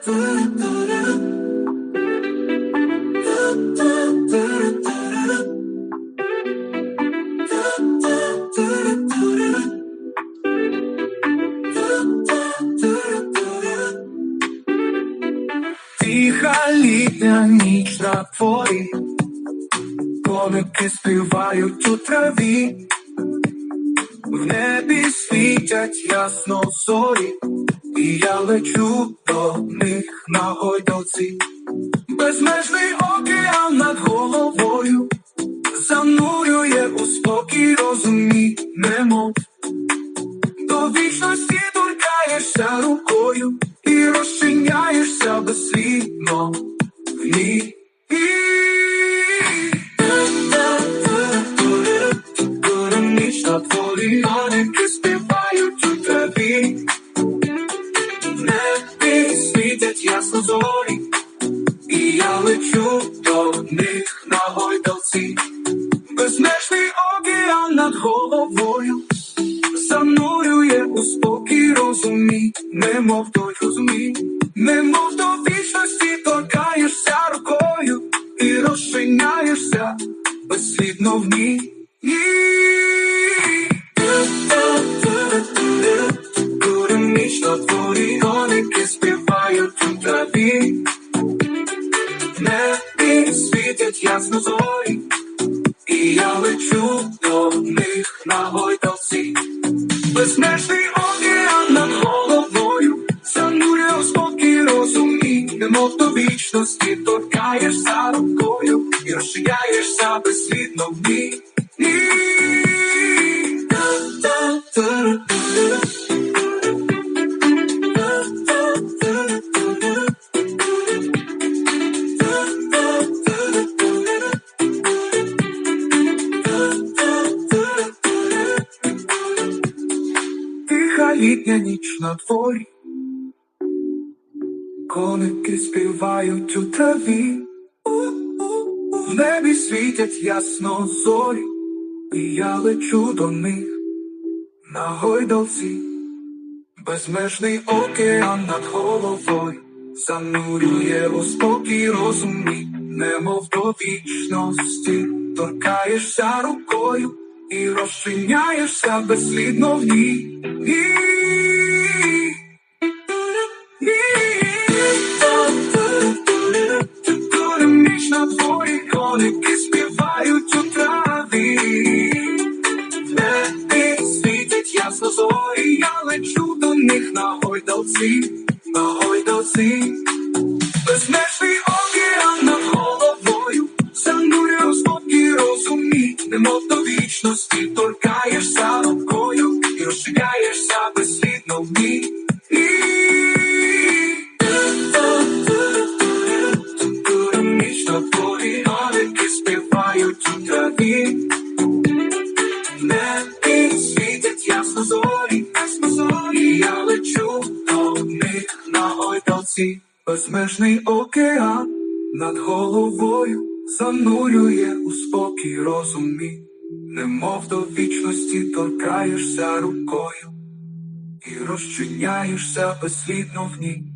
Тиха літня ніч на дворі, коники співають у траві, в небі світять ясно зорі, і я лечу до них на гойдалці, безмежний океан над головою, занурює у спокій розумінемо. до вічності торкаєшся рукою і розчиняєшся безслідно в ній. Них на гойдалці. Безмежний океан над головою. Занурює у спокій розумі, немов той розумій, немов до вічності торкаєшся рукою. І розчиняєшся безслідно в ній. Ясно зорі, і я лечу до них на гойдалці. Безмежний океан над головою, занурює у спокій розумі, немов до вічності торкаєшся рукою. І розширяєшся безслідно в ній. Літня ніч на дворі, коники співають у траві, в небі світять ясно зорі, і я лечу до них на гойдалці, безмежний океан над головою занурює у спокій розумі, немов до вічності, торкаєшся рукою і розчиняєшся безслідно в ній. Ніч на дворі, коники співають у траві. Небі світять ясно зорі, я лечу до них на гойдалці, на гойдалці. Безмежний океан немов до вічності торкаєшся рукою і розчиняєшся безслідно в ній. Безмежний океан над головою занурює у спокій розумі, немов до вічності торкаєшся рукою і розчиняєшся безслідно в ній.